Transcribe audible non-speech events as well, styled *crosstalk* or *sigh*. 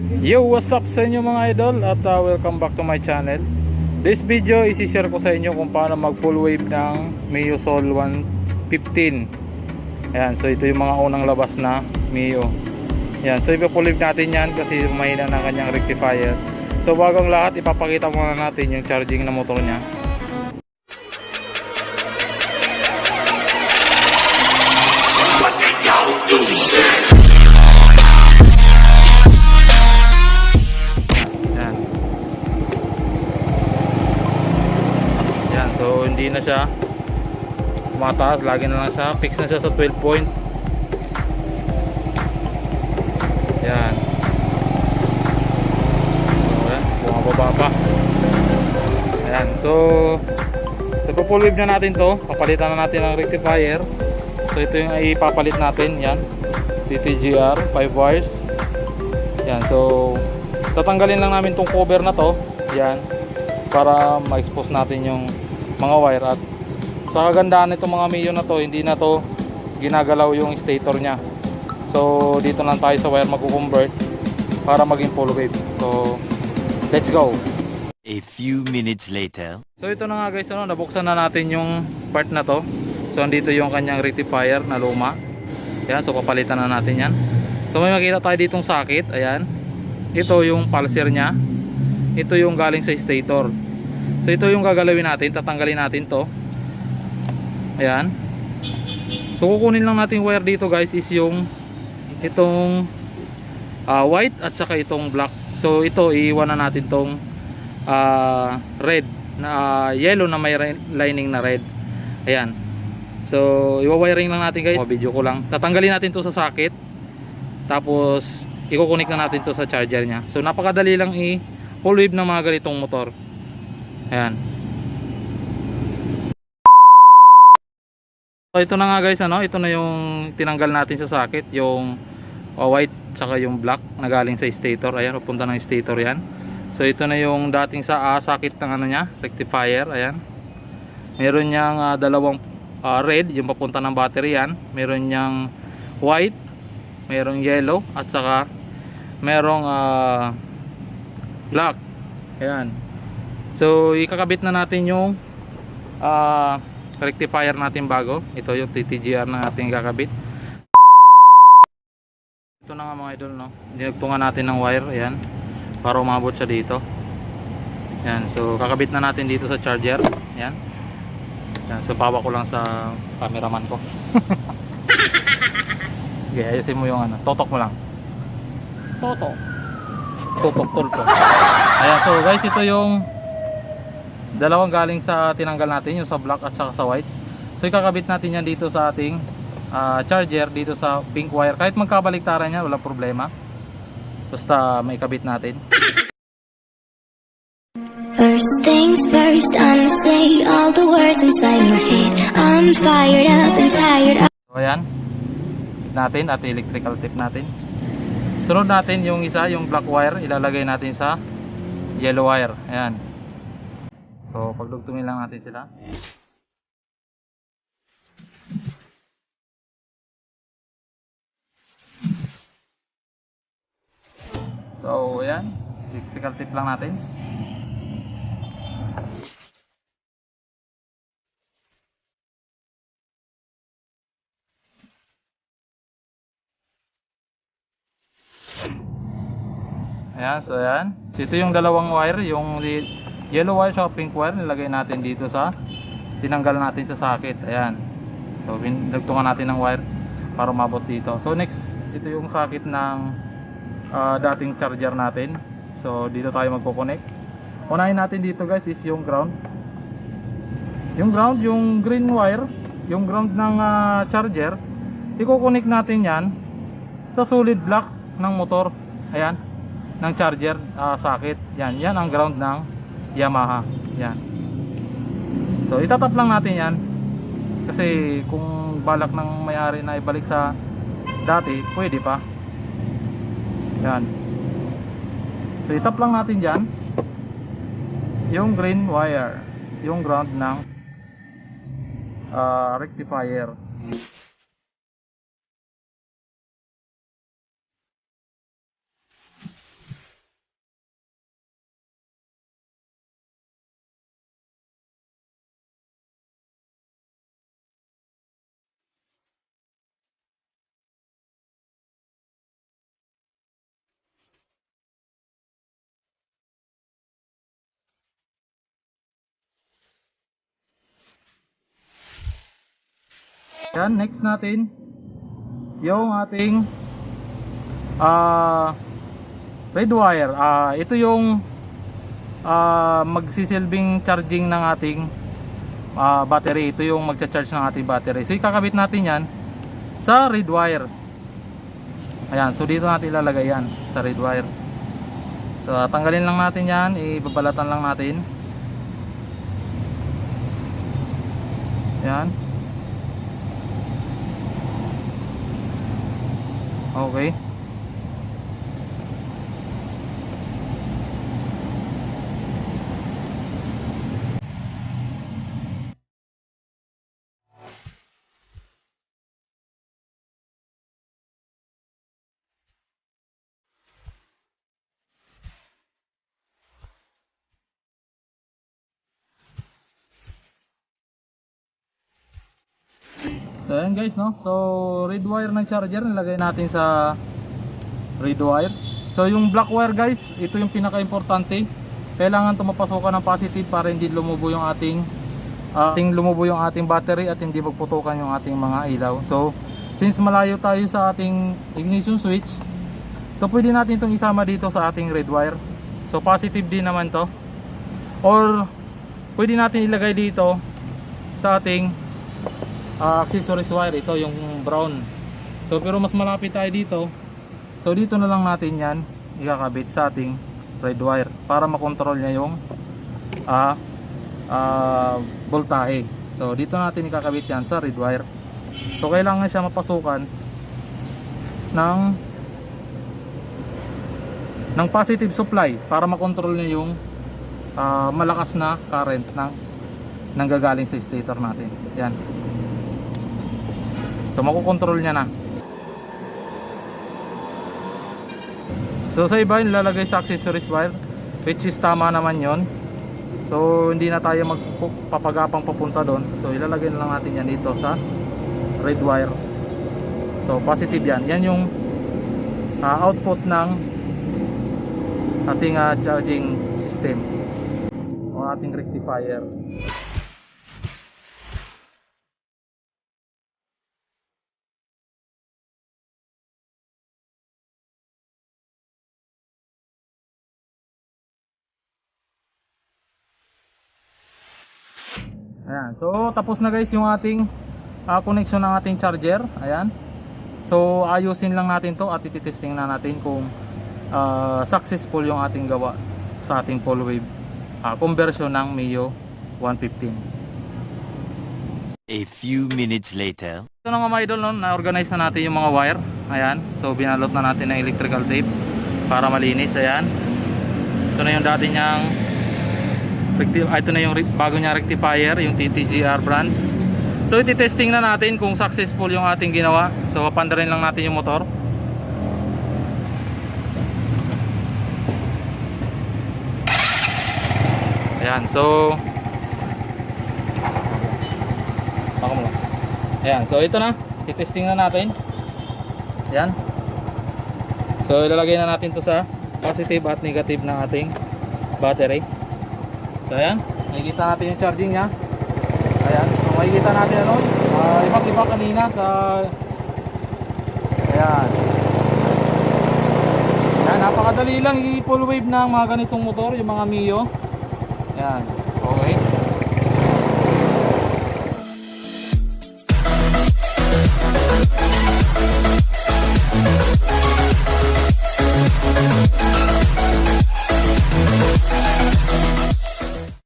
Yo, what's up sa inyo mga idol at uh, welcome back to my channel. This video isi-share ko sa inyo kung paano mag full wave ng Mio Sol 115. Ayan, so ito yung mga unang labas na Mio. Ayan, so ipa-full wave natin yan kasi mahina na kanyang rectifier. So bagong lahat, ipapakita muna natin yung charging na motor niya. Yan. So hindi na siya mataas, lagi na lang siya. Fix na siya sa 12 point. Yan. So, yan, bumababa pa. Ayan, so so full wave na natin to. Papalitan na natin ang rectifier. So ito yung ipapalit natin, yan. TTGR 5 wires. Yan, so tatanggalin lang namin tong cover na to. Yan. Para ma-expose natin yung mga wire at sa kagandahan nitong mga Mio na to, hindi na to ginagalaw yung stator niya. So dito lang tayo sa wire magko-convert para maging full wave. So let's go. A few minutes later. So ito na nga guys, ano, nabuksan na natin yung part na to. So andito yung kanyang rectifier na luma. Yan, so papalitan na natin yan. So may makita tayo ditong sakit, ayan. Ito yung pulser niya. Ito yung galing sa stator. So ito yung gagalawin natin, tatanggalin natin to. Ayan. So kukunin lang natin wire dito guys is yung itong ah, white at saka itong black. So ito iiwan na natin tong ah, red na ah, yellow na may lining na red. Ayan. So iwa-wiring lang natin guys. O, video ko lang. Tatanggalin natin to sa socket. Tapos i-connect na natin to sa charger niya. So napakadali lang i full wave ng mga ganitong motor. Ayan. So ito na nga guys ano, ito na yung tinanggal natin sa socket, yung uh, white saka yung black na galing sa stator. Ayan, pupunta ng stator 'yan. So ito na yung dating sa uh, socket ng ano niya, rectifier, ayan. Meron niyang ah, dalawang ah, red, yung papunta ng battery yan. Meron niyang white, merong yellow at saka merong ah, black. Ayan. So ikakabit na natin yung ah, rectifier natin bago. Ito yung TTGR na natin kakabit. Ito na nga mga idol no. Dinugtungan natin ng wire, ayan. Para umabot siya dito. Yan, so kakabit na natin dito sa charger. Yan. Yan, so pawa ko lang sa cameraman ko. *laughs* okay, ayusin mo yung ano, totok mo lang. Totok. Totok tulpo. Ayan, so guys, ito yung dalawang galing sa tinanggal natin, yung sa black at saka sa white. So ikakabit natin yan dito sa ating ah, charger, dito sa pink wire. Kahit magkabaliktaran yan, wala problema. Basta may kabit natin. First things first, I'ma say all the words inside my head. I'm fired up and tired of So ayan. Tip natin at electrical tip natin. Sunod natin yung isa, yung black wire, ilalagay natin sa yellow wire. Ayan. So pagdugtungin lang natin sila. So ayan. Electrical tip lang natin. Ayan, so ayan. Ito yung dalawang wire, yung yellow wire sa pink wire, nilagay natin dito sa tinanggal natin sa socket. Ayan. So, nagtungan natin ng wire para umabot dito. So, next, ito yung socket ng ah, dating charger natin. So, dito tayo magko-connect. Unahin natin dito guys is yung ground. Yung ground, yung green wire, yung ground ng ah, charger, i-connect natin yan sa solid block ng motor. Ayan ng charger ah, socket. Yan, yan ang ground ng Yamaha. Yan. So itatap lang natin yan. Kasi kung balak ng may-ari na ibalik sa dati, pwede pa. Yan. So itap lang natin diyan yung green wire, yung ground ng ah, rectifier. Yan, next natin yung ating ah red wire. Ah, ito yung ah magsisilbing charging ng ating ah, battery. Ito yung magcha-charge ng ating battery. So ikakabit natin 'yan sa red wire. Ayan, so dito natin ilalagay 'yan sa red wire. So tanggalin lang natin 'yan, ibabalatan lang natin. Yan. Okay. So ayan guys no. So red wire ng charger nilagay natin sa red wire. So yung black wire guys, ito yung pinaka-importante. Kailangan tumapasukan ng positive para hindi lumubo yung ating ah, ating lumubo yung ating battery at hindi magputukan yung ating mga ilaw. So since malayo tayo sa ating ignition switch, so pwede natin itong isama dito sa ating red wire. So positive din naman to. Or pwede natin ilagay dito sa ating uh, accessories wire ito yung brown. So pero mas malapit tayo dito. So dito na lang natin yan ikakabit sa ating red wire para makontrol niya yung ah ah, voltahe. So dito natin ikakabit yan sa red wire. So kailangan siya mapasukan ng ng positive supply para makontrol niya yung ah, malakas na current ng nanggagaling sa stator natin. Yan So makokontrol niya na. So sa iba yung lalagay sa accessories wire which is tama naman yon. So hindi na tayo magpapagapang papunta doon. So ilalagay na lang natin yan dito sa red wire. So positive yan. Yan yung ah, output ng ating ah, charging system o ating rectifier. Ayan. So, tapos na guys yung ating ah, connection ng ating charger. Ayan. So, ayusin lang natin to at ititesting na natin kung ah, successful yung ating gawa sa ating full wave ah, conversion ng Mio 115. A few minutes later. Ito na mga idol, no? na-organize na natin yung mga wire. Ayan. So, binalot na natin ng electrical tape para malinis. Ayan. Ito na yung dati niyang ito na yung bago niya rectifier, yung TTGR brand. So, iti-testing na natin kung successful yung ating ginawa. So, papandarin lang natin yung motor. Ayan. So, Baka mo. Ayan, so ito na. Titesting na natin. Ayan. So ilalagay na natin to sa positive at negative ng ating battery. So ayan, makikita natin yung charging niya. Ayan, so makikita natin ano, uh, ibang iba kanina sa Ayan. Ayan, napakadali lang i-full wave ng mga ganitong motor, yung mga Mio. Ayan, okay.